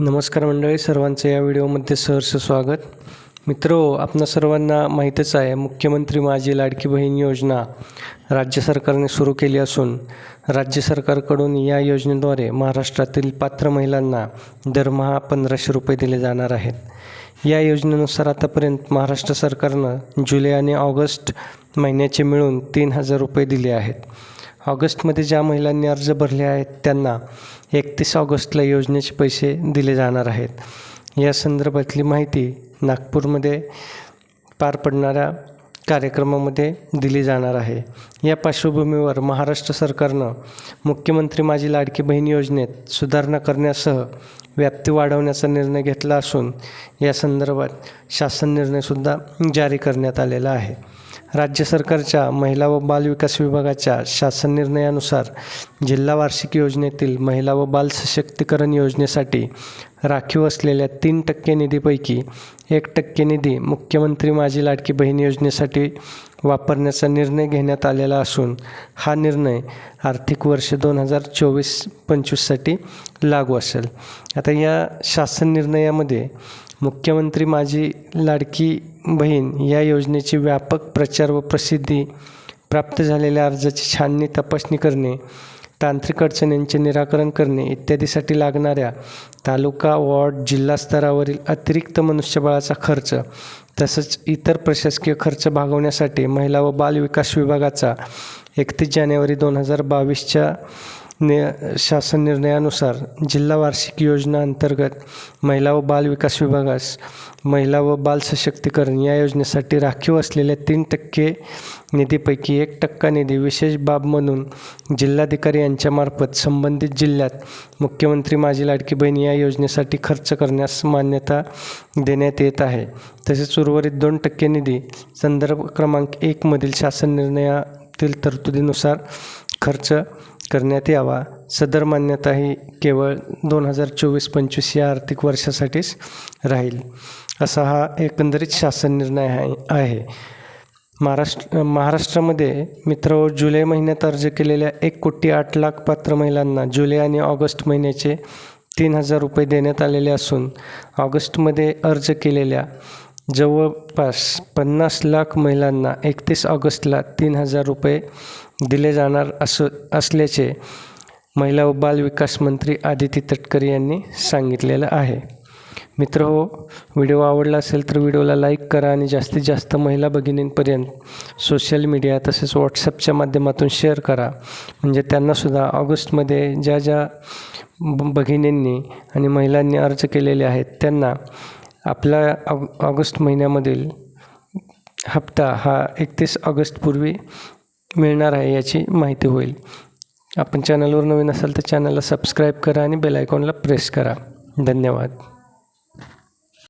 नमस्कार मंडळी सर्वांचं या व्हिडिओमध्ये सहर्ष स्वागत. मित्रो आपणा सर्वांना माहीतच आहे मुख्यमंत्री माझी लाडकी बहीण योजना राज्य सरकारने सुरू केली असून राज्य सरकारकडून या योजनेद्वारे महाराष्ट्रातील पात्र महिलांना दरमहा पंधराशे रुपये दिले जाणार आहेत. या योजनेनुसार आतापर्यंत महाराष्ट्र सरकारनं जुलै आणि ऑगस्ट महिन्याचे मिळून तीन हजार रुपये दिले आहेत. ऑगस्टमध्ये ज्या महिलांनी अर्ज भरले आहेत त्यांना एकतीस ऑगस्टला योजनेचे पैसे दिले जाणार आहेत. या संदर्भातली माहिती नागपूरमध्ये पार पडणाऱ्या कार्यक्रमामध्ये दिली जाणार आहे. या पार्श्वभूमीवर महाराष्ट्र सरकारनं मुख्यमंत्री माझी लाडकी बहीण योजनेत सुधारणा करण्यासह व्याप्ती वाढवण्याचा निर्णय घेतला असून या संदर्भात शासन निर्णयसुद्धा जारी करण्यात आलेला आहे. राज्य सरकारच्या महिला व बालविकास विभागाच्या शासन निर्णयानुसार जिल्हा वार्षिक योजनेतील महिला व बाल सशक्तीकरण योजनेसाठी राखीव असलेल्या तीन टक्के निधीपैकी एक टक्के निधी मुख्यमंत्री माझी लाडकी बहीण योजनेसाठी वापरण्याचा निर्णय घेण्यात आलेला असून हा निर्णय आर्थिक वर्ष दोन हजार चोवीस पंचवीससाठी लागू असेल. आता या शासन निर्णयामध्ये मुख्यमंत्री माझी लाडकी बहीण या योजनेची व्यापक प्रचार व प्रसिद्धी प्राप्त झालेल्या अर्जाची छाननी तपासणी करणे तांत्रिक अडचणींचे निराकरण करणे इत्यादीसाठी लागणाऱ्या तालुका वॉर्ड जिल्हा स्तरावरील अतिरिक्त मनुष्यबळाचा खर्च तसंच इतर प्रशासकीय खर्च भागवण्यासाठी महिला व बाल विकास विभागाचा एकतीस जानेवारी दोन हजार बावीसच्या नि शासन निर्णयानुसार जिल्हा वार्षिक योजना अंतर्गत महिला व बाल विकास विभागास महिला व बाल सशक्तीकरण या योजनेसाठी राखीव असलेल्या तीन टक्के निधीपैकी एक टक्का निधी विशेष बाब म्हणून जिल्हाधिकारी यांच्यामार्फत संबंधित जिल्ह्यात मुख्यमंत्री माझी लाडकी बहीण या योजनेसाठी खर्च करण्यास मान्यता देण्यात येत आहे. तसेच उर्वरित दोन टक्के निधी संदर्भ क्रमांक एकमधील शासन निर्णयातील तरतुदीनुसार खर्च करण्यात यावा. सदर मान्यता ही केवळ दोन हजार चोवीस पंचवीस या आर्थिक वर्षासाठीच राहील असा हा एकंदरीत शासन निर्णय आहे. आहे. महाराष्ट्र महाराष्ट्रामध्ये मित्र जुलै महिन्यात अर्ज केलेल्या एक कोटी आठ लाख पात्र महिलांना जुलै आणि ऑगस्ट महिन्याचे तीन हजार रुपये देण्यात आलेले असून ऑगस्टमध्ये अर्ज केलेल्या जवळपास पन्नास लाख महिलांना एकतीस ऑगस्टला तीन हजार रुपये दिले जाणार असं असल्याचे महिला व बाल विकास मंत्री आदिती तटकरे यांनी सांगितलेलं आहे. मित्र हो व्हिडिओ आवडला असेल तर व्हिडिओला लाईक करा आणि जास्तीत जास्त महिला भगिनींपर्यंत सोशल मीडिया तसेच व्हॉट्सअपच्या माध्यमातून शेअर करा. म्हणजे त्यांनासुद्धा ऑगस्टमध्ये ज्या ज्या ब भगिनींनी आणि महिलांनी अर्ज केलेले आहेत त्यांना आपला ऑग ऑगस्ट महिन्यामधील हप्ता हा एकतीस ऑगस्टपूर्वी मिळणार आहे याची माहिती होईल. आपण चॅनलवर नवीन असाल तर चॅनलला सबस्क्राईब करा आणि बेल आयकॉनला प्रेस करा. धन्यवाद.